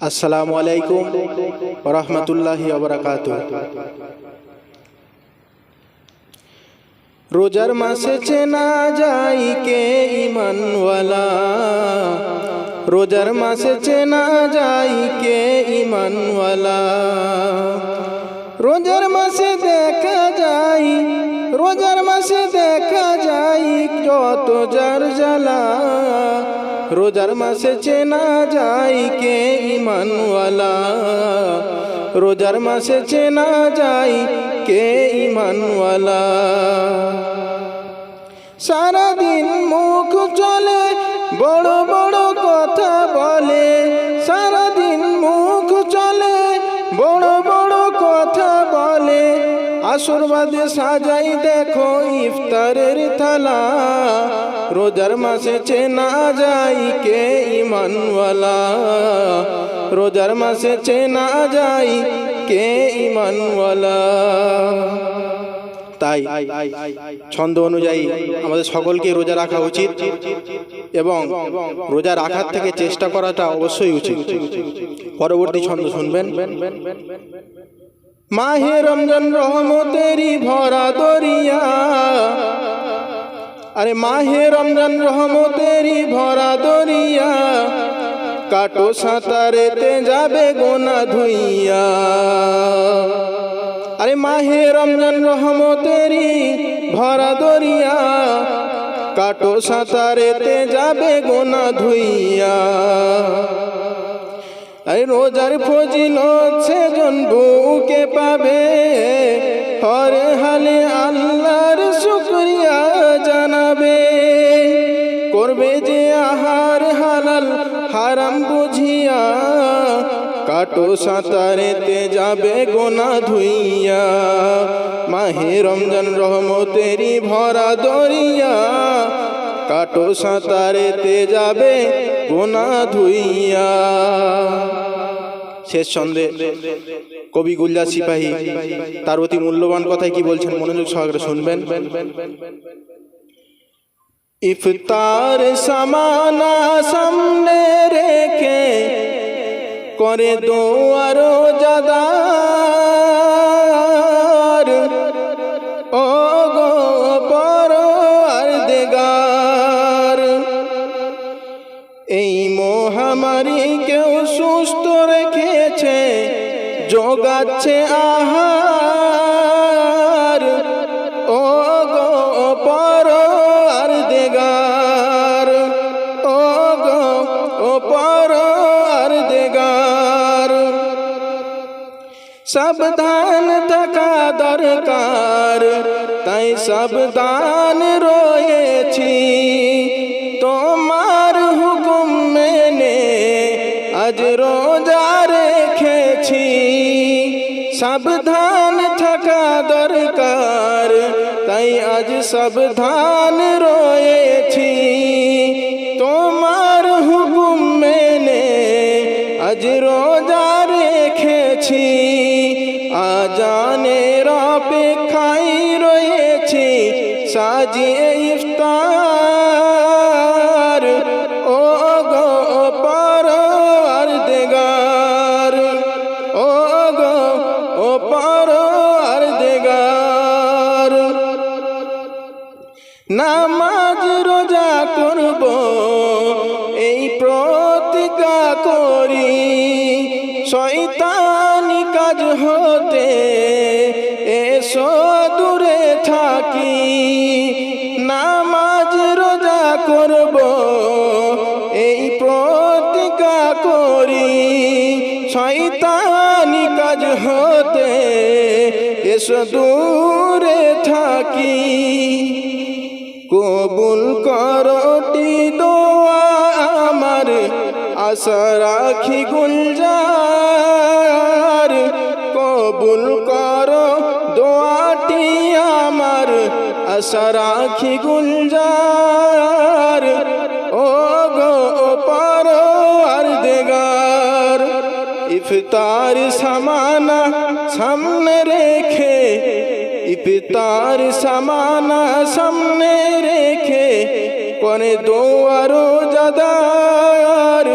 আসসালামু আলাইকুম রহমতুল্লাহি অবরাকাত রোজার মাসে চেনা যাই কে ইমানওয়ালা রোজার মাসে চেনা যাই কে ইমানওয়ালা রোজার মাসে দেখা যাই রোজার মাসে দেখা যাই যত যার জ্বালা। রোজার মাসে চেনা যাই কে ইমানওয়ালা। রোজার মাসে চেনা যাই কে ইমানওয়ালা। সারাদিন মুখ চলে বড় বড় আসরবাদে সাজাই দেখো ইফতারের থালা। রোজার মাসে চেনা যাই কে ইমানওয়ালা। রোজার মাসে চেনা যাই কে ইমানওয়ালা। তাই ছন্দ অনুযায়ী আমাদের সকলকে রোজা রাখা উচিত এবং রোজা রাখার থেকে চেষ্টা করাটা অবশ্যই উচিত। পরবর্তী ছন্দ শুনবেন। মাহে রমজান রহমতেরি ভরা দরিয়া। আরে মাহে রমজান রহমতেরি ভরা দরিয়া। কাটো সাঁতারেতে যাবে গোনা ধুইয়া। আরে মাহে রমজান রহমতেরি ভরা দরিয়া। কাটো সাঁতারেতে যাবে গোনা ধুইয়া। আরে রোজার ফজিল সেজন বুকে পাবে। হর হালে আল্লাহর শুক্রিয়া জানাবে। করবে যে আহার হালাল, হারাম বুঝিয়া। কাটো সাঁতারেতে যাবে গোনা ধুইয়া। মাহে রমজান রহমতেরি ভরা দরিয়া। কাটো সাঁতারেতে যাবে গোনা ধুইয়া। শেষ ছন্দে কবি গুল্লা সিপাহী, তার অতি মূল্যবান কথায় কি বলছেন মনোযোগ সহকারে শুনবেন? ইফতার সামানা সামনে রেখে করে দোয়ারো জাদার এই মহামারী কেউ সুস্থ রেখেছে যোগাচ্ছে আহার। ও গো পর আর দেগার, ও গো পর আর দেগার। সাবধান থাকা দরকার, তাই সাবধান রয়েছি। আজ রোজা রেখেছি। সাবধান থাকা দরকার, তাই আজ সাবধান রয়েছি। তোমার হুকুম মেনে আজ রোজা রেখেছি। আজানের অপেক্ষায় রয়েছি। সাজিয়ে ইফতার প্রতিজ্ঞা করি, শয়তানি কাজ হতে এসো দূরে থাকি, নামাজ রোজা করব, এই প্রতিজ্ঞা করি, শয়তানি কাজ হতে এসো দূরে থাকি। কবুল করটি দোয়া আশা রাখি গুলজার কবুল করো দোয়াটি আমার। আশা রাখি গুলজার ও গো পারো আর দেগার। ইফতার সামানা সামনে রেখে, ইফতার সামানা সামনে রেখে করে দোয়ারো জাদার।